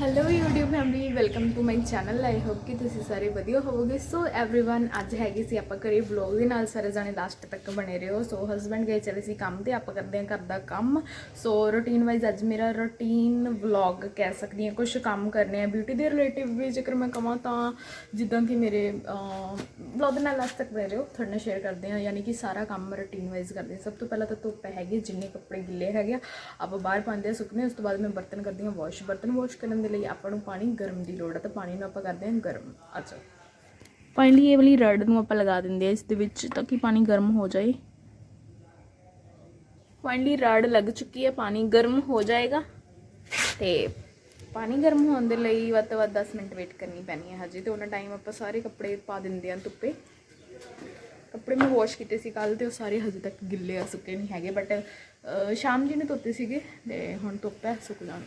hello YouTube family welcome to my channel I hope ਕਿ ਤੁਸੀਂ ਸਾਰੇ ਵਧੀਆ ਹੋਵੋਗੇ ਸੋ एवरीवन ਅੱਜ ਹੈਗੀ ਸੀ ਆਪਾਂ ਘਰੇ ਵਲੌਗ ਦੇ ਨਾਲ ਸਾਰੇ ਜਾਣੇ ਲਾਸਟ ਤੱਕ ਬਣੇ ਰਹੋ ਸੋ ਹਸਬੰਡ ਗਏ ਚਲੇ ਸੀ ਕੰਮ ਤੇ ਆਪਾਂ ਕਰਦੇ ਹਾਂ ਘਰ ਦਾ ਕੰਮ ਸੋ ਰੂਟੀਨ ਵਾਈਜ਼ ਅੱਜ ਮੇਰਾ ਰੂਟੀਨ ਵਲੌਗ ਕਹਿ ਸਕਦੀ ਹਾਂ ਕੁਝ ਕੰਮ ਕਰਨੇ ਆ ਬਿਊਟੀ ਦੇ ਰਿਲੇਟਿਵ ਵੀ ਜੇਕਰ ਮੈਂ ਕਹਾਂ ਤਾਂ ਜਿੱਦਾਂ ਕਿ ਮੇਰੇ ਵਲੌਗ ਦੇ ਨਾਲ ਲਾਸਟ ਤੱਕ ਬਣੇ ਰਹੋ ਤੁਹਾਡੇ ਨਾਲ ਸ਼ੇਅਰ ਕਰਦੇ ਹਾਂ ਯਾਨੀ ਕਿ ਸਾਰਾ ਕੰਮ ਰੂਟੀਨ ਵਾਈਜ਼ ਕਰਦੇ ਹਾਂ ਸਭ ਤੋਂ ਪਹਿਲਾਂ ਤਾਂ ਧੁੱਪ ਹੈਗੀ ਜਿੰਨੇ ਕੱਪੜੇ ਗਿੱਲੇ ਹੈਗੇ ਆ, ਆਪਾਂ ਬਾਹਰ ਪਾਉਂਦੇ ਆ ਸੁੱਕਨੇ ਉਸ ਤੋਂ ਬਾਅਦ ਮੈਂ ਬਰਤਨ ਕਰਦੀ ਹਾਂ ਵਾਸ਼ ਬਰਤਨ ਵਾਸ਼ ਕਰਨ ਦੇ ਲਈ ਆਪਾਂ ਨੂੰ ਪਾਣੀ ਗਰਮ ਦੀ ਲੋੜ ਹੈ ਤਾਂ ਪਾਣੀ ਨੂੰ ਆਪਾਂ ਕਰਦੇ ਹਾਂ ਗਰਮ। ਅੱਛਾ। ਫਾਈਨਲੀ ਇਹ ਵਾਲੀ ਰੜ ਨੂੰ ਆਪਾਂ ਲਗਾ ਦਿੰਦੇ ਆ ਇਸ ਦੇ ਵਿੱਚ ਤਾਂ ਕਿ ਪਾਣੀ ਗਰਮ ਹੋ ਜਾਏ। ਫਾਈਨਲੀ ਰੜ ਲੱਗ ਚੁੱਕੀ ਹੈ ਪਾਣੀ ਗਰਮ ਹੋ ਜਾਏਗਾ। ਤੇ ਪਾਣੀ ਗਰਮ ਹੋਣ ਦੇ ਲਈ ਵੱਧ ਤੋਂ ਵੱਧ 10 ਮਿੰਟ ਵੇਟ ਕਰਨੀ ਪੈਣੀ ਹੈ ਹਜੇ, ਤੇ ਉਹਨਾਂ ਟਾਈਮ ਆਪਾਂ ਸਾਰੇ ਕੱਪੜੇ ਪਾ ਦਿੰਦੇ ਆ ਧੁੱਪੇ। ਕੱਪੜੇ ਮੈਂ ਵਾਸ਼ ਕੀਤੇ ਸੀ ਕੱਲ ਤੇ, ਉਹ ਸਾਰੇ ਹਜੇ ਤੱਕ ਗਿੱਲੇ ਆ, ਸੁੱਕੇ ਨਹੀਂ ਹੈਗੇ ਬਟ ਸ਼ਾਮ ਜੀ ਨੇ ਧੋਤੇ ਸੀਗੇ, ਤੇ ਹੁਣ ਧੁੱਪ ਹੈ, ਸੁੱਕ ਜਾਣ।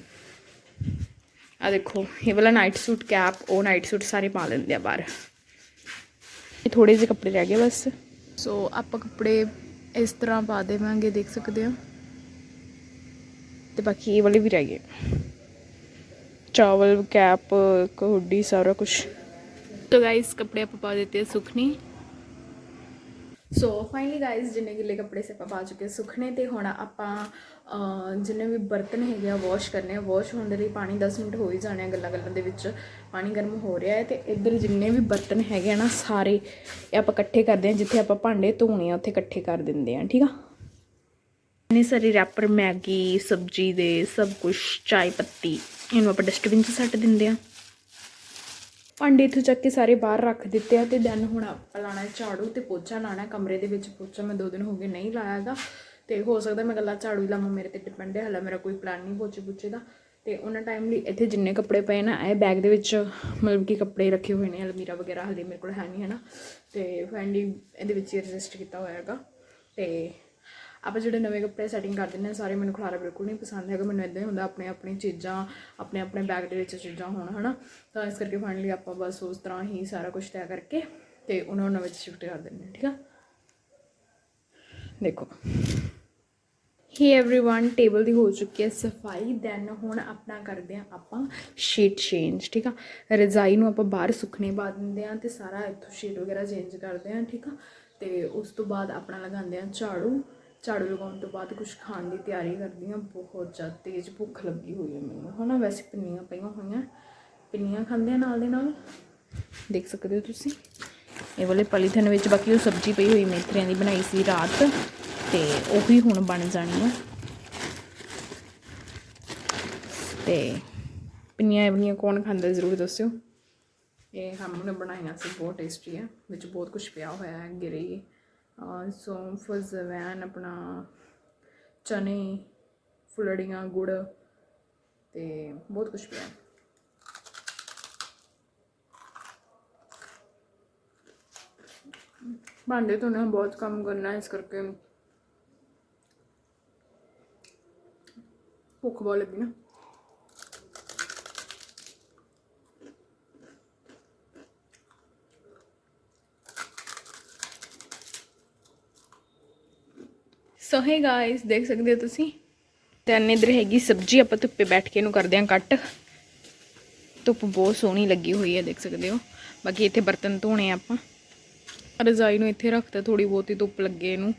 ਆ ਦੇਖੋ ਇਹ ਵਾਲਾ ਨਾਈਟ ਸੂਟ ਕੈਪ ਉਹ ਨਾਈਟ ਸੂਟ ਸਾਰੇ ਪਾ ਲੈਂਦੇ ਆ ਬਾਹਰ ਇਹ ਥੋੜੇ ਜਿਹੇ ਕੱਪੜੇ ਰਹਿ ਗਏ ਬਸ ਸੋ ਆਪਾਂ ਕੱਪੜੇ ਇਸ ਤਰ੍ਹਾਂ ਪਾ ਦੇਵਾਂਗੇ ਦੇਖ ਸਕਦੇ ਹੋ ਤੇ ਬਾਕੀ ਇਹ ਵਾਲੇ ਵੀ ਰਹਿ ਗਏ ਚਾਵਲ ਕੈਪ ਹੁੱਡੀ ਸਾਰਾ ਕੁਝ तो गाइस कपड़े आप पा देते हैं सुखनी ਸੋ ਫਾਈਨਲੀ ਗਾਇਸ ਜਿੰਨੇ ਗਿੱਲੇ ਕੱਪੜੇ ਸੇ ਆਪਾਂ ਪਾ ਚੁੱਕੇ ਸੁਖਣੇ ਤੇ ਹੁਣ ਆਪਾਂ ਜਿੰਨੇ ਵੀ ਬਰਤਨ ਹੈਗੇ ਆ ਵਾਸ਼ ਕਰਨੇ ਆ ਵਾਸ਼ ਹੋਣ ਦੇ ਲਈ ਪਾਣੀ 10 ਮਿੰਟ ਹੋ ਹੀ ਜਾਣੇ ਆ ਗੱਲਾਂ ਗੱਲਾਂ ਦੇ ਵਿੱਚ। ਪਾਣੀ ਗਰਮ ਹੋ ਰਿਹਾ ਹੈ ਤੇ ਇੱਧਰ ਜਿੰਨੇ ਵੀ ਬਰਤਨ ਹੈਗੇ ਆ ਨਾ, ਸਾਰੇ ਇਹ ਆਪਾਂ ਇਕੱਠੇ ਕਰਦੇ ਆ, ਜਿੱਥੇ ਆਪਾਂ ਭਾਂਡੇ ਧੋਣੇ ਆ, ਉੱਥੇ ਇਕੱਠੇ ਕਰ ਦਿੰਦੇ ਆ, ਠੀਕ ਆ? ਨੇ ਸਾਰੇ ਰੈਪਰ ਮੈਗੀ, ਸਬਜੀ ਦੇ ਸਭ ਕੁਝ ਚਾय ਪੱਤੀ, ਇਹਨੂੰ ਆਪਾਂ ਡਸਟਬਿਨ 'ਚ ਸੱਟ ਦਿੰਦੇ ਆ। ਭਾਂਡੇ ਇੱਥੋਂ ਚੱਕ ਕੇ ਸਾਰੇ ਬਾਹਰ ਰੱਖ ਦਿੱਤੇ ਆ ਅਤੇ ਦੈਨ ਹੁਣ ਆਪਾਂ ਲਾਣਾ ਝਾੜੂ ਅਤੇ ਪੋਚਾ ਲਾਣਾ ਕਮਰੇ ਦੇ ਵਿੱਚ। ਪੋਚਾ ਮੈਂ ਦੋ ਦਿਨ ਹੋ ਗਏ ਨਹੀਂ ਲਾਇਆ ਲਾਇਆਗਾ ਤੇ ਹੋ ਸਕਦਾ ਮੈਂ ਗੱਲਾਂ ਝਾੜੂ ਹੀ ਲਾਵਾਂ, ਮੇਰੇ ਤੇ ਡਿਪੈਂਡ ਹੈ। ਹਲਾ ਮੇਰਾ ਕੋਈ ਪਲਾਨ ਨਹੀਂ ਪੋਚੇ ਪੁੱਚੇ ਦਾ ਤੇ ਉਹਨਾਂ ਟਾਈਮ ਲਈ ਇੱਥੇ ਜਿੰਨੇ ਕੱਪੜੇ ਪਏ ਨਾ, ਇਹ ਬੈਗ ਦੇ ਵਿੱਚ ਮਤਲਬ ਕਿ ਕੱਪੜੇ ਰੱਖੇ ਹੋਏ ਨੇ, ਅਲਮੀਰਾ ਵਗੈਰਾ ਹਲੇ ਮੇਰੇ ਕੋਲ ਹੈ ਨਹੀਂ ਹੈ ਨਾ ਤੇ ਫਾਈਨਲੀ ਇਹਦੇ ਵਿੱਚ ਹੀ ਰਜਿਸਟ ਕੀਤਾ ਹੋਇਆ ਹੈਗਾ ਤੇ ਆਪਾਂ ਜਿਹੜੇ ਨਵੇਂ ਕੱਪੜੇ ਸੈਟਿੰਗ ਕਰ ਦਿੰਦੇ ਹਾਂ ਸਾਰੇ ਮੈਨੂੰ ਖਲਾਰਾ ਬਿਲਕੁਲ ਨਹੀਂ ਪਸੰਦ ਹੈਗਾ ਮੈਨੂੰ ਇਦਾਂ ਹੀ ਹੁੰਦਾ ਆਪਣੇ ਆਪਣੀ ਚੀਜ਼ਾਂ ਆਪਣੇ ਆਪਣੇ ਬੈਗ ਦੇ ਵਿੱਚ ਚੀਜ਼ਾਂ ਹੋਣ ਹਨਾ ਤਾਂ ਇਸ ਕਰਕੇ ਫਾਈਨਲੀ ਆਪਾਂ ਬਸ ਉਸ ਤਰ੍ਹਾਂ ਹੀ ਸਾਰਾ ਕੁਝ ਤਿਆਰ ਕਰਕੇ ਤੇ ਉਹਨਾਂ ਨੂੰ ਨਵੇਂ 'ਚ ਸ਼ਿਫਟ ਕਰ ਦਿੰਦੇ ਹਾਂ ਠੀਕ ਆ ਦੇਖੋ ਹੀ एवरीवन ਟੇਬਲ ਦੀ ਹੋ ਚੁੱਕੀ ਹੈ ਸਫਾਈ ਦੈਨ ਹੁਣ ਆਪਣਾ ਕਰਦੇ ਆ ਆਪਾਂ ਸ਼ੀਟ ਚੇਂਜ ਠੀਕ ਆ ਰਜ਼ਾਈ ਨੂੰ ਆਪਾਂ ਬਾਹਰ ਸੁੱਕਣੇ ਪਾ ਦਿੰਦੇ ਆ ਤੇ ਸਾਰਾ ਇੱਥੋਂ ਸ਼ੀਟ ਵਗੈਰਾ ਚੇਂਜ ਕਰਦੇ ਆ ਠੀਕ ਆ ਤੇ ਉਸ ਤੋਂ ਬਾਅਦ ਆਪਣਾ ਲਗਾਉਂਦੇ ਆ ਝਾੜੂ ਝਾੜੂ ਲਗਾਉਣ ਤੋਂ ਬਾਅਦ ਕੁਝ ਖਾਣ ਦੀ ਤਿਆਰੀ ਕਰਦੀ ਹਾਂ, ਬਹੁਤ ਜ਼ਿਆਦਾ ਤੇਜ਼ ਭੁੱਖ ਲੱਗੀ ਹੋਈ ਹੈ ਮੈਨੂੰ। ਹਨਾ, ਵੈਸੇ ਪਿੰਨੀਆਂ ਪਈਆਂ ਹੋਈਆਂ। ਪਿੰਨੀਆਂ ਖਾਂਦੇ ਆ ਨਾਲ ਦੇ ਨਾਲ। ਦੇਖ ਸਕਦੇ ਹੋ ਤੁਸੀਂ। ਇਹ ਵਾਲੇ ਪਲੀਥਨ ਵਿੱਚ ਬਾਕੀ ਉਹ ਸਬਜ਼ੀ ਪਈ ਹੋਈ ਮੇਥਰਿਆਂ ਦੀ ਬਣਾਈ ਸੀ ਰਾਤ, ਤੇ ਉਹੀ ਹੁਣ ਬਣ ਜਾਣੀ ਆ। ਤੇ ਪਿੰਨੀਆਂ ਇਹਨੀਆਂ ਕੌਣ ਖਾਂਦਾ ਜ਼ਰੂਰ ਦੱਸਿਓ। ਇਹ ਹਮ ਬਣਾਈਆਂ ਸੀ, ਬਹੁਤ ਟੇਸਟੀ ਹੈ ਵਿੱਚ ਬਹੁਤ ਕੁਝ ਪਿਆ ਹੋਇਆ ਹੈ, ਗਿਰੀ ਸੌਂਫ ਜ਼ਵੈਨ ਆਪਣਾ ਚਨੇ, ਫੁਲੜੀਆਂ, ਗੁੜ ਤੇ ਬਹੁਤ ਕੁਝ ਪਿਆ। ਭਾਂਡੇ ਧੋਣੇ ਬਹੁਤ ਕੰਮ ਕਰਨਾ ਇਸ ਕਰਕੇ ਭੁੱਖ ਬਹੁਤ ਲੱਗੀ ਨਾ। ਸੋ ਹੈ ਗਾਇਸ ਦੇਖ ਸਕਦੇ ਹੋ ਤੁਸੀਂ। ਤੇ ਅੰਨੇ ਇਧਰ ਹੈਗੀ ਸਬਜ਼ੀ, ਆਪਾਂ ਧੁੱਪੇ ਬੈਠ ਕੇ ਇਹਨੂੰ ਕਰਦੇ ਆਂ ਕੱਟ। ਧੁੱਪ ਬਹੁਤ ਸੋਹਣੀ ਲੱਗੀ ਹੋਈ ਹੈ, ਦੇਖ ਸਕਦੇ ਹੋ। ਬਾਕੀ ਇੱਥੇ ਬਰਤਨ ਧੋਣੇ ਆਪਾਂ। ਰਜ਼ਾਈ ਨੂੰ ਇੱਥੇ ਰੱਖਤਾ ਥੋੜੀ ਬਹੁਤੀ ਧੁੱਪ ਲੱਗੇ ਇਹਨੂੰ।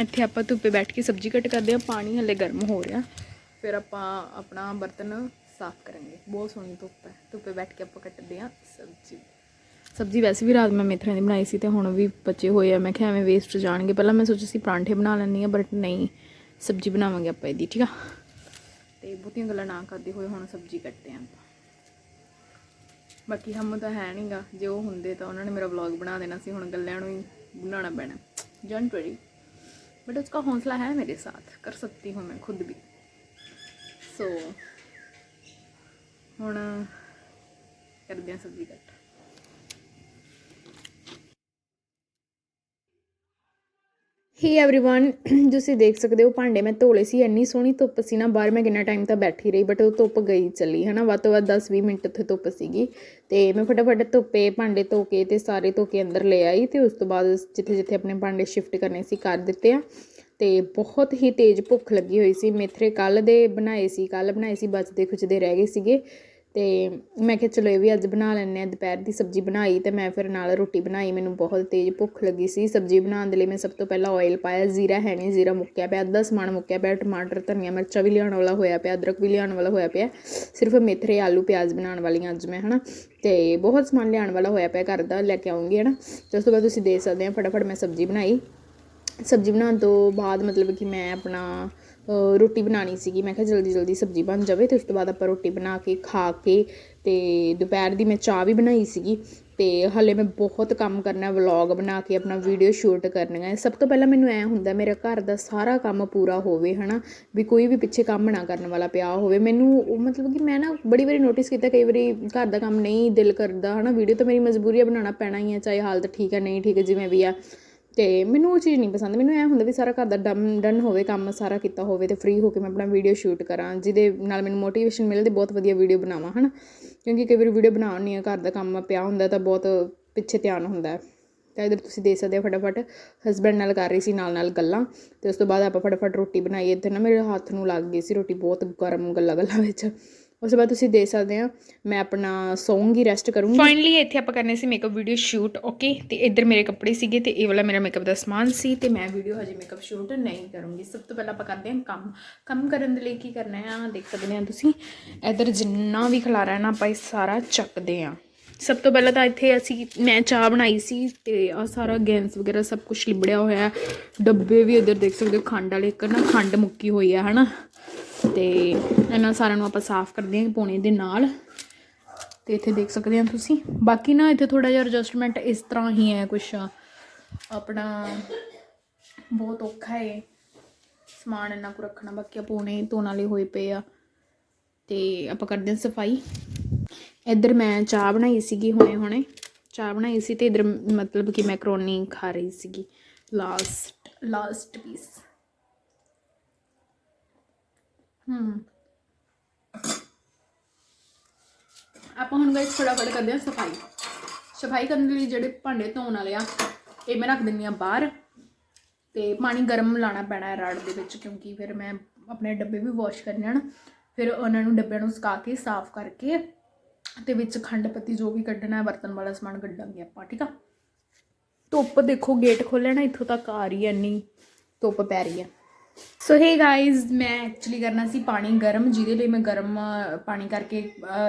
ਇੱਥੇ ਆਪਾਂ ਧੁੱਪੇ ਬੈਠ ਕੇ ਸਬਜ਼ੀ ਕੱਟ ਕਰਦੇ ਆਂ ਪਾਣੀ ਹਲੇ ਗਰਮ ਹੋ ਰਿਹਾ। ਫਿਰ ਆਪਾਂ ਆਪਣਾ ਬਰਤਨ ਸਾਫ਼ ਕਰਾਂਗੇ। ਬਹੁਤ ਸੋਹਣੀ ਧੁੱਪ ਹੈ। ਧੁੱਪੇ ਬੈਠ ਕੇ ਆਪਾਂ ਕੱਟਦੇ ਆਂ ਸਬਜ਼ੀ। ਸਬਜ਼ੀ ਵੈਸੇ ਵੀ ਰਾਤ ਮੈਂ ਮੇਥਰਿਆਂ ਦੀ ਬਣਾਈ ਸੀ ਤੇ ਹੁਣ ਵੀ ਬਚੇ ਹੋਏ ਆ ਮੈਂ ਕਿਹਾ ਐਵੇਂ ਵੇਸਟ ਜਾਣਗੇ ਪਹਿਲਾਂ ਮੈਂ ਸੋਚਿਆ ਸੀ ਪਰਾਂਠੇ ਬਣਾ ਲੈਣੀ ਆ ਬਟ ਨਹੀਂ ਸਬਜ਼ੀ ਬਣਾਵਾਂਗੇ ਆਪਾਂ ਇਹਦੀ ਠੀਕ ਆ ਤੇ ਬਹੁਤੀਆਂ ਗੱਲਾਂ ਨਾ ਕਰਦੇ ਹੋਏ ਹੁਣ ਸਬਜ਼ੀ ਕੱਟਦੇ ਆਂ ਆਪਾਂ ਬਾਕੀ ਹਮ ਤਾਂ ਹੈ ਨਹੀਂਗਾ ਜੇ ਉਹ ਹੁੰਦੇ ਤਾਂ ਉਹਨਾਂ ਨੇ ਮੇਰਾ ਵਲੌਗ ਬਣਾ ਦੇਣਾ ਸੀ ਹੁਣ ਗੱਲਿਆਂ ਨੂੰ ਹੀ ਬਣਾਉਣਾ ਪੈਣਾ ਡੋਂਟ ਵਰੀ बट उसका हौसला है मेरे साथ कर सकती हूँ मैं खुद भी सो ਹੁਣ ਕਰਦੇ ਹਾਂ ਸਬਜ਼ੀ ਕੱਟ ਹੀ एवरीवन ਤੁਸੀਂ ਦੇਖ ਸਕਦੇ ਹੋ ਭਾਂਡੇ ਮੈਂ ਧੋਲੇ ਸੀ ਇੰਨੀ ਸੋਹਣੀ ਧੁੱਪ ਸੀ ਨਾ ਬਾਹਰ ਮੈਂ ਕਿੰਨਾ ਟਾਈਮ ਤਾਂ ਬੈਠੀ ਰਹੀ ਬਟ ਉਹ ਧੁੱਪ ਗਈ ਚੱਲੀ ਹਨਾ ਵੱਧ ਤੋਂ ਵੱਧ 10-20 ਮਿੰਟ ਉੱਥੇ ਧੁੱਪ ਸੀਗੀ ਤੇ ਮੈਂ ਫਟਾਫਟ ਧੁੱਪੇ ਭਾਂਡੇ ਧੋ ਕੇ ਤੇ ਸਾਰੇ ਧੋ ਕੇ ਅੰਦਰ ਲੈ ਆਈ ਤੇ ਉਸ ਤੋਂ ਬਾਅਦ ਜਿੱਥੇ ਜਿੱਥੇ ਆਪਣੇ ਭਾਂਡੇ ਸ਼ਿਫਟ ਕਰਨੇ ਸੀ ਕਰ ਦਿੱਤੇ ਆ ਤੇ ਬਹੁਤ ਹੀ ਤੇਜ਼ ਭੁੱਖ ਲੱਗੀ ਹੋਈ ਸੀ ਮੇਥਰੇ ਕੱਲ ਦੇ ਬਣਾਏ ਸੀ ਕੱਲ ਬਣਾਏ ਸੀ ਬਚਦੇ ਖੁਚਦੇ ਰਹਿ ਗਏ ਸੀਗੇ ਅਤੇ ਮੈਂ ਕਿਹਾ ਚਲੋ ਇਹ ਵੀ ਅੱਜ ਬਣਾ ਲੈਂਦੇ ਹਾਂ, ਦੁਪਹਿਰ ਦੀ ਸਬਜ਼ੀ ਬਣਾਈ ਅਤੇ ਮੈਂ ਫਿਰ ਨਾਲ ਰੋਟੀ ਬਣਾਈ, ਮੈਨੂੰ ਬਹੁਤ ਤੇਜ਼ ਭੁੱਖ ਲੱਗੀ ਸੀ। ਸਬਜ਼ੀ ਬਣਾਉਣ ਦੇ ਲਈ ਮੈਂ ਸਭ ਤੋਂ ਪਹਿਲਾਂ ਆਇਲ ਪਾਇਆ, ਜ਼ੀਰਾ ਹੈ ਨਹੀਂ, ਜ਼ੀਰਾ ਮੁੱਕਿਆ ਪਿਆ, ਅੱਧਾ ਸਮਾਨ ਮੁੱਕਿਆ ਪਿਆ, ਟਮਾਟਰ, ਧਨੀਆ ਮਿਰਚਾਂ ਵੀ ਲਿਆਉਣ ਵਾਲਾ ਹੋਇਆ ਪਿਆ, ਅਦਰਕ ਵੀ ਲਿਆਉਣ ਵਾਲਾ ਹੋਇਆ ਪਿਆ, ਸਿਰਫ ਮੇਥਰੇ ਆਲੂ, ਪਿਆਜ਼ ਬਣਾਉਣ ਵਾਲੀਆਂ ਅੱਜ ਮੈਂ, ਹਨਾ। ਅਤੇ ਬਹੁਤ ਸਮਾਨ ਲਿਆਉਣ ਵਾਲਾ ਹੋਇਆ ਪਿਆ, ਘਰ ਦਾ ਲੈ ਕੇ ਆਉਂਗੀ ਹਨਾ। ਤੇ ਉਸ ਤੋਂ ਬਾਅਦ ਤੁਸੀਂ ਦੇਖ ਸਕਦੇ ਆ ਫਟਾਫਟ ਮੈਂ ਸਬਜ਼ੀ ਬਣਾਈ। ਸਬਜ਼ੀ ਬਣਾਉਣ ਤੋਂ ਬਾਅਦ ਮਤਲਬ ਕਿ ਮੈਂ ਆਪਣਾ ਰੋਟੀ ਬਣਾਉਣੀ ਸੀਗੀ। ਮੈਂ ਕਿਹਾ ਜਲਦੀ ਜਲਦੀ ਸਬਜ਼ੀ ਬਣ ਜਾਵੇ ਅਤੇ ਉਸ ਤੋਂ ਬਾਅਦ ਆਪਾਂ ਰੋਟੀ ਬਣਾ ਕੇ, ਖਾ ਕੇ ਅਤੇ ਦੁਪਹਿਰ ਦੀ ਮੈਂ ਚਾਹ ਵੀ ਬਣਾਈ ਸੀਗੀ। ਅਤੇ ਹਾਲੇ ਮੈਂ ਬਹੁਤ ਕੰਮ ਕਰਨਾ, ਵਲੋਗ ਬਣਾ ਕੇ, ਆਪਣਾ ਵੀਡੀਓ ਸ਼ੂਟ ਕਰਨੀਆਂ। ਹੈ ਸਭ ਤੋਂ ਪਹਿਲਾਂ ਮੈਨੂੰ ਐਂ ਹੁੰਦਾ, ਮੇਰਾ ਘਰ ਦਾ ਸਾਰਾ ਕੰਮ ਪੂਰਾ ਹੋਵੇ ਹੈ ਨਾ ਵੀ ਕੋਈ ਵੀ ਪਿੱਛੇ ਕੰਮ ਨਾ ਕਰਨ ਵਾਲਾ ਪਿਆ ਹੋਵੇ। ਮੈਨੂੰ ਉਹ ਮਤਲਬ ਕਿ ਮੈਂ ਨਾ ਬੜੀ ਵਾਰੀ ਨੋਟਿਸ ਕੀਤਾ ਕਈ ਵਾਰੀ ਘਰ ਦਾ ਕੰਮ ਨਹੀਂ ਦਿਲ ਕਰਦਾ ਹੈ ਨਾ ਵੀਡੀਓ ਤਾਂ ਮੇਰੀ ਮਜਬੂਰੀ ਹੈ ਬਣਾਉਣਾ ਪੈਣਾ ਹੀ ਹੈ ਚਾਹੇ ਹਾਲਤ ਠੀਕ ਹੈ ਨਹੀਂ ਠੀਕ ਹੈ ਜਿਵੇਂ ਵੀ ਆ। ਅਤੇ ਮੈਨੂੰ ਉਹ ਚੀਜ਼ ਨਹੀਂ ਪਸੰਦ। ਮੈਨੂੰ ਐਂ ਹੁੰਦਾ ਵੀ ਸਾਰਾ ਘਰ ਦਾ ਡਮ, ਡਨ ਹੋਵੇ, ਕੰਮ ਸਾਰਾ ਕੀਤਾ ਹੋਵੇ ਅਤੇ ਫਰੀ ਹੋ ਕੇ ਮੈਂ ਆਪਣਾ ਵੀਡੀਓ ਸ਼ੂਟ ਕਰਾਂ, ਜਿਹਦੇ ਨਾਲ ਮੈਨੂੰ ਮੋਟੀਵੇਸ਼ਨ ਮਿਲੇ ਤੇ ਬਹੁਤ ਵਧੀਆ ਵੀਡੀਓ ਬਣਾਵਾਂ ਹੈ ਨਾ ਕਿਉਂਕਿ ਕਈ ਵਾਰੀ ਵੀਡੀਓ ਬਣਾਉਣੀ ਆ ਘਰ ਦਾ ਕੰਮ ਪਿਆ ਹੁੰਦਾ ਤਾਂ ਬਹੁਤ ਪਿੱਛੇ ਧਿਆਨ ਹੁੰਦਾ ਤਾਂ ਇਧਰ ਤੁਸੀਂ ਦੇਖ ਸਕਦੇ ਹੋ ਫਟਾਫਟ ਹਸਬੈਂਡ ਨਾਲ ਕਰ ਰਹੀ ਸੀ ਨਾਲ ਨਾਲ ਗੱਲਾਂ ਤੇ ਉਸ ਤੋਂ ਬਾਅਦ ਆਪਾਂ ਫਟਾਫਟ ਰੋਟੀ ਬਣਾਈ। ਇੱਥੇ ਨਾ ਮੇਰੇ ਹੱਥ ਨੂੰ ਲੱਗ ਗਈ ਸੀ ਰੋਟੀ, ਬਹੁਤ ਗਰਮ ਗੱਲਾਂ ਗੱਲਾਂ ਵਿੱਚ। ਉਸ ਤੋਂ ਬਾਅਦ ਤੁਸੀਂ ਦੇਖ ਸਕਦੇ ਹੋ ਮੈਂ ਆਪਣਾ ਸੌਂਗੀ ਰੈਸਟ ਕਰੂੰਗੀ। ਫਾਈਨਲੀ ਇੱਥੇ ਆਪਾਂ ਕਰਨੇ ਸੀ ਮੇਕਅਪ ਵੀਡੀਓ ਸ਼ੂਟ ਓਕੇ ਤੇ ਇੱਧਰ ਮੇਰੇ ਕੱਪੜੇ ਸੀਗੇ ਤੇ ਇਹ ਵਾਲਾ ਮੇਰਾ ਮੇਕਅਪ ਦਾ ਸਮਾਨ ਸੀ ਤੇ ਮੈਂ ਵੀਡੀਓ ਹਜੇ ਮੇਕਅਪ ਸ਼ੂਟ ਨਹੀਂ ਕਰੂੰਗੀ। ਸਭ ਤੋਂ ਪਹਿਲਾਂ ਆਪਾਂ ਕਰਦੇ ਹਾਂ ਕੰਮ। ਕੰਮ ਕਰਨ ਦੇ ਲਈ ਕੀ ਕਰਨਾ ਹੈ ਦੇਖ ਸਕਦੇ ਹੋ ਤੁਸੀਂ। ਇੱਧਰ ਜਿੰਨਾ ਵੀ ਖਲਾਰਾ ਹੈ ਨਾ ਆਪਾਂ ਇਹ ਸਾਰਾ ਚੱਕਦੇ ਹਾਂ। ਸਭ ਤੋਂ ਪਹਿਲਾਂ ਤਾਂ ਇੱਥੇ ਅਸੀਂ ਮੈਂ ਚਾਹ ਬਣਾਈ ਸੀ ਤੇ ਆ ਸਾਰਾ ਗੈਂਸ ਵਗੈਰਾ ਸਭ ਕੁਝ ਲਿਬੜਿਆ ਹੋਇਆ। ਡੱਬੇ ਵੀ ਇੱਧਰ ਦੇਖ ਸਕਦੇ ਹੋ, ਖੰਡ ਵਾਲੇ, ਇੱਕ ਨਾ ਖੰਡ ਮੁੱਕੀ ਹੋਈ ਹੈ ਹਨਾ? ਤੇ ਇਹਨਾਂ ਸਾਰਿਆਂ ਨੂੰ ਆਪਾਂ ਸਾਫ਼ ਕਰਦੇ ਹਾਂ ਪੌਣੇ ਦੇ ਨਾਲ। ਤੇ ਇੱਥੇ ਦੇਖ ਸਕਦੇ ਹੋ ਤੁਸੀਂ। ਬਾਕੀ ਨਾ ਇੱਥੇ ਥੋੜਾ ਜਿਹਾ ਐਡਜਸਟਮੈਂਟ ਇਸ ਤਰ੍ਹਾਂ ਹੀ ਹੈ ਕੁਛ। ਆਪਣਾ ਬਹੁਤ ਔਖਾ ਹੈ ਸਮਾਨ ਇੰਨਾ ਕੁ ਰੱਖਣਾ। ਬਾਕੀ ਆ ਪੌਣੇ ਧੋਣ ਵਾਲੇ ਹੋਏ ਪਏ ਆ। ਤੇ ਆਪਾਂ ਕਰਦੇ ਹਾਂ ਸਫ਼ਾਈ। ਇੱਧਰ ਮੈਂ ਚਾਹ ਬਣਾਈ ਸੀਗੀ ਹੁਣੇ ਹੁਣੇ। ਚਾਹ ਬਣਾਈ ਸੀ ਤੇ ਇੱਧਰ ਮਤਲਬ ਕਿ ਮੈਕਰੋਨੀ ਖਾ ਰਹੀ ਸੀਗੀ। ਲਾਸਟ ਲਾਸਟ ਪੀਸ ਹਮ ਆਪਾਂ ਹੁਣ ਗਾਇਸ ਫਟਾਫਟ ਕਰਦੇ ਹਾਂ ਸਫ਼ਾਈ। ਸਫ਼ਾਈ ਕਰਨ ਦੇ ਲਈ ਜਿਹੜੇ ਭਾਂਡੇ ਧੋਣ ਵਾਲੇ ਆ, ਇਹ ਮੈਂ ਰੱਖ ਦਿੰਨੀ ਆ ਬਾਹਰ ਤੇ ਪਾਣੀ ਗਰਮ ਲਾਣਾ ਪੈਣਾ ਹੈ ਰਾੜ ਦੇ ਵਿੱਚ ਕਿਉਂਕਿ ਫਿਰ ਮੈਂ ਆਪਣੇ ਡੱਬੇ ਵੀ ਵਾਸ਼ ਕਰਨੇ ਹਨ। ਫਿਰ ਉਹਨਾਂ ਨੂੰ ਡੱਬਿਆਂ ਨੂੰ ਸੁਕਾ ਕੇ ਸਾਫ਼ ਕਰਕੇ ਤੇ ਵਿੱਚ ਖੰਡ ਪੱਤੀ ਜੋ ਵੀ ਕੱਢਣਾ ਹੈ ਬਰਤਨ ਵਾਲਾ ਸਮਾਨ ਕੱਢਾਂਗੇ ਆਪਾਂ, ਠੀਕ ਆ? ਧੁੱਪ ਦੇਖੋ ਗੇਟ ਖੋਲ੍ਹਿਆ ਇੱਥੋਂ ਤੱਕ ਆ ਰਹੀ ਹੈ ਇੰਨੀ ਧੁੱਪ ਪੈ ਰਹੀ ਹੈ। ਸੋ ਹੇ ਗਾਇਜ਼ ਮੈਂ ਐਕਚੁਅਲੀ ਕਰਨਾ ਸੀ ਪਾਣੀ ਗਰਮ, ਜਿਹਦੇ ਲਈ ਮੈਂ ਗਰਮ ਪਾਣੀ ਕਰਕੇ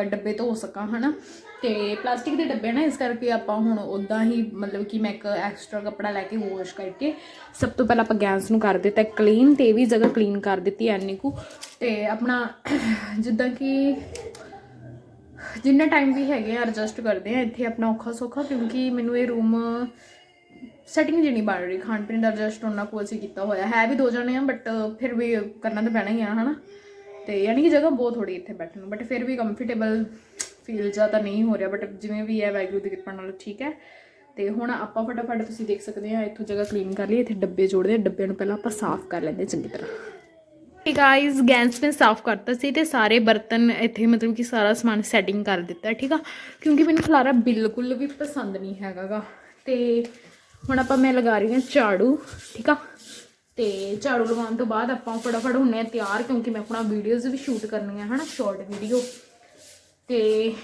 ਡੱਬੇ ਧੋ ਸਕਾਂ, ਹਨਾ? ਤੇ ਪਲਾਸਟਿਕ ਦੇ ਡੱਬੇ ਨਾ, ਇਸ ਕਰਕੇ ਆਪਾਂ ਹੁਣ ਉਦਾਂ ਹੀ ਮਤਲਬ ਕਿ ਮੈਂ ਇੱਕ ਐਕਸਟਰਾ ਕੱਪੜਾ ਲੈ ਕੇ ਵਾਸ਼ ਕਰਕੇ ਸਭ ਤੋਂ ਪਹਿਲਾਂ ਆਪਾਂ ਗੈਸ ਨੂੰ ਕਰ ਦਿੱਤਾ ਕਲੀਨ ਤੇ ਇਹ ਵੀ ਜਗ੍ਹਾ ਕਲੀਨ ਕਰ ਦਿੱਤੀ ਐਨੀ ਕੁ। ਤੇ ਆਪਣਾ ਜਿੱਦਾਂ ਕਿ ਜਿੰਨਾ ਟਾਈਮ ਵੀ ਹੈਗੇ ਆ ਐਡਜਸਟ ਕਰਦੇ ਆ, ਇੱਥੇ ਆਪਣਾ ਔਖਾ ਸੌਖਾ, ਕਿਉਂਕਿ ਮੈਨੂੰ ਇਹ ਰੂਮ ਸੈਟਿੰਗ ਜਿਹੀ ਨਹੀਂ ਬਣ ਰਹੀ ਖਾਣ ਪੀਣ ਦਾ ਐਡਜਸਟ ਉਹਨਾਂ ਕੋਲ ਅਸੀਂ ਕੀਤਾ ਹੋਇਆ। ਹੈ ਵੀ ਦੋ ਜਣੇ ਆ ਬਟ ਫਿਰ ਵੀ ਕਰਨਾ ਤਾਂ ਪੈਣਾ ਹੀ ਆ, ਹਨਾ? ਤੇ ਯਾਨੀ ਕਿ ਜਗ੍ਹਾ ਬਹੁਤ ਥੋੜੀ ਇੱਥੇ ਬੈਠਣ ਨੂੰ ਬਟ ਫਿਰ ਵੀ ਕੰਫਰਟੇਬਲ ਫੀਲ ਜਾਂ ਤਾਂ ਨਹੀਂ ਹੋ ਰਿਹਾ ਬਟ ਜਿਵੇਂ ਵੀ ਹੈ, ਵਾਹਿਗੁਰੂ ਦੀ ਕਿਰਪਾ ਨਾਲ ਠੀਕ ਹੈ। ਤੇ ਹੁਣ ਆਪਾਂ ਫਟਾਫਟ ਤੁਸੀਂ ਦੇਖ ਸਕਦੇ ਆ, ਇੱਥੋਂ ਜਗ੍ਹਾ ਕਲੀਨ ਕਰ ਲਈ ਇੱਥੇ ਡੱਬੇ ਜੋੜਦੇ ਆ, ਡੱਬਿਆਂ ਨੂੰ ਪਹਿਲਾਂ ਆਪਾਂ ਸਾਫ਼ ਕਰ ਲੈਂਦੇ ਹਾਂ ਚੰਗੀ ਤਰ੍ਹਾਂ। Hey ਗਾਇਸ ਗੈਂਸ ਮੈਂ ਸਾਫ਼ ਕਰਤਾ ਸੀ ਤੇ ਸਾਰੇ ਬਰਤਨ ਇੱਥੇ ਮਤਲਬ ਕਿ ਸਾਰਾ ਸਮਾਨ ਸੈਟਿੰਗ ਕਰ ਦਿੱਤਾ, ਠੀਕ ਆ? ਕਿਉਂਕਿ ਮੈਨੂੰ ਖਲਾਰਾ ਬਿਲਕੁਲ ਵੀ ਪਸੰਦ ਨਹੀਂ ਹੈਗਾਗਾ। ਤੇ ਹੁਣ ਆਪਾਂ ਮੈਂ ਲਗਾ ਰਹੀ ਹਾਂ ਝਾੜੂ, ਠੀਕ ਆ? ਤੇ ਝਾੜੂ ਲਗਾਉਣ ਤੋਂ ਬਾਅਦ ਆਪਾਂ ਫਟਾਫਟ ਹੁੰਨੇ ਆ ਤਿਆਰ, ਕਿਉਂਕਿ ਮੈਂ ਆਪਣਾ ਵੀਡੀਓਜ਼ ਵੀ ਸ਼ੂਟ ਕਰਨੀਆਂ ਹਨਾ ਸ਼ਾਰਟ ਵੀਡੀਓ ਤੇ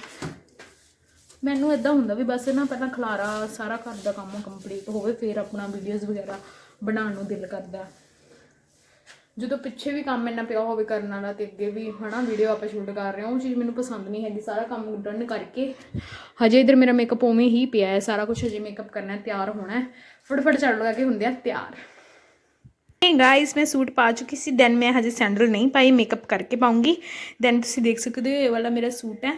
ਮੈਨੂੰ ਇਦਾਂ ਹੁੰਦਾ ਵੀ ਬਸ ਨਾ ਪਹਿਲਾਂ ਖਲਾਰਾ ਸਾਰਾ ਘਰ ਦਾ ਕੰਮ ਕੰਪਲੀਟ ਹੋਵੇ, ਫਿਰ ਆਪਣਾ ਵੀਡੀਓਜ਼ ਵਗੈਰਾ ਬਣਾਉਣ ਨੂੰ ਦਿਲ ਕਰਦਾ। ਜਦੋਂ ਪਿੱਛੇ ਵੀ ਕੰਮ ਇੰਨਾ ਪਿਆ ਹੋਵੇ ਕਰਨ ਵਾਲਾ ਤੇ ਅੱਗੇ ਵੀ ਹਨਾ ਵੀਡੀਓ ਆਪਾਂ ਸ਼ੂਟ ਕਰ ਰਹੇ ਹਾਂ ਉਹ ਚੀਜ਼ ਮੈਨੂੰ ਪਸੰਦ ਨਹੀਂ ਹੈਗੀ ਸਾਰਾ ਕੰਮ ਡਨ ਕਰਕੇ। ਹਜੇ ਇਧਰ ਮੇਰਾ ਮੇਕਅਪ ਉਵੇਂ ਹੀ ਪਿਆ ਹੈ ਸਾਰਾ ਕੁਝ ਹਜੇ ਮੇਕਅਪ ਕਰਨਾ ਹੈ ਤਿਆਰ ਹੋਣਾ ਹੈ। ਫਟਾਫਟ ਝਾੜੂ ਲਗਾ ਕੇ ਹੁੰਦੇ ਆ ਤਿਆਰ। hey ਗਾਇਸ ਮੈਂ ਸੂਟ ਪਾ ਚੁੱਕੀ ਸੀ ਦੈਨ ਮੈਂ ਹਜੇ ਸੈਂਡਲ ਨਹੀਂ ਪਾਈ ਮੇਕਅਪ ਕਰਕੇ ਪਾਉਂਗੀ। ਦੈਨ ਤੁਸੀਂ ਦੇਖ ਸਕਦੇ ਹੋ ਇਹ ਵਾਲਾ ਮੇਰਾ ਸੂਟ ਹੈ।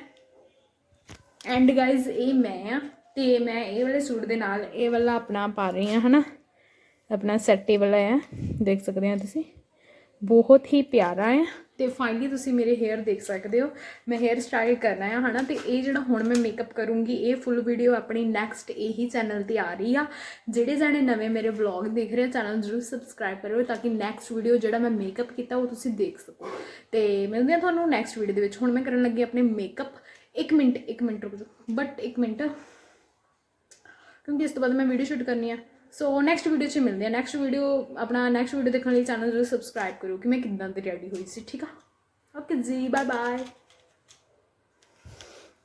ਐਂਡ ਗਾਇਸ ਇਹ ਮੈਂ ਆ ਤੇ ਮੈਂ ਇਹ ਵਾਲੇ ਸੂਟ ਦੇ ਨਾਲ ਇਹ ਵਾਲਾ ਆਪਣਾ ਪਾ ਰਹੀ ਹਾਂ ਹਨਾ। ਆਪਣਾ ਸੈੱਟ ਇਹ ਵਾਲਾ ਹੈ ਦੇਖ ਸਕਦੇ ਹੋ ਤੁਸੀਂ। ਬਹੁਤ ਹੀ ਪਿਆਰਾ ਹੈ। ਤੇ ਫਾਈਨਲੀ ਤੁਸੀਂ ਮੇਰੇ ਹੇਅਰ ਦੇਖ ਸਕਦੇ ਹੋ। ਮੈਂ ਹੇਅਰ ਸਟਾਈਲ ਕਰਨਾ ਹੈ ਹਨਾ? ਤੇ ਇਹ ਜਿਹੜਾ ਹੁਣ ਮੈਂ ਮੇਕਅਪ ਕਰੂੰਗੀ, ਇਹ ਫੁੱਲ ਵੀਡੀਓ ਆਪਣੀ ਨੈਕਸਟ ਇਹੀ ਚੈਨਲ ਤੇ ਆ ਰਹੀ ਆ। ਜਿਹੜੇ ਜਾਣੇ ਨਵੇਂ ਮੇਰੇ ਵਲੌਗ ਦੇਖ ਰਹੇ ਆ ਚੈਨਲ ਜਰੂਰ ਸਬਸਕ੍ਰਾਈਬ ਕਰਿਓ ਤਾਂ ਕਿ ਨੈਕਸਟ ਵੀਡੀਓ ਜਿਹੜਾ ਮੈਂ ਮੇਕਅਪ ਕੀਤਾ, ਉਹ ਤੁਸੀਂ ਦੇਖ ਸਕੋ। ਤੇ ਮਿਲਦੇ ਆ ਤੁਹਾਨੂੰ ਨੈਕਸਟ ਵੀਡੀਓ ਦੇ ਵਿੱਚ। ਹੁਣ ਮੈਂ ਕਰਨ ਲੱਗੀ ਆਪਣੇ ਮੇਕਅਪ 1 ਮਿੰਟ 1 ਮਿੰਟ ਰੁਕ ਜਾਓ। But 1 minute. ਕਿਉਂਕਿ ਇਸ ਤੋਂ ਬਾਅਦ ਮੈਂ ਵੀਡੀਓ ਸ਼ੂਟ ਕਰਨੀ ਆ। ਸੋ ਨੈਕਸਟ ਵੀਡੀਓ 'ਚ ਮਿਲਦੇ ਆ ਨੈਕਸਟ ਵੀਡੀਓ ਆਪਣਾ ਨੈਕਸਟ ਵੀਡੀਓ ਦੇਖਣ ਲਈ ਚੈਨਲ ਜਰੂਰ ਸਬਸਕ੍ਰਾਈਬ ਕਰਿਓ। ਕਿ ਮੈਂ ਕਿੱਦਾਂ ਦੀ ਰੈਡੀ ਹੋਈ ਸੀ, ਠੀਕ ਆ? ਓਕੇ ਜੀ ਬਾਏ ਬਾਏ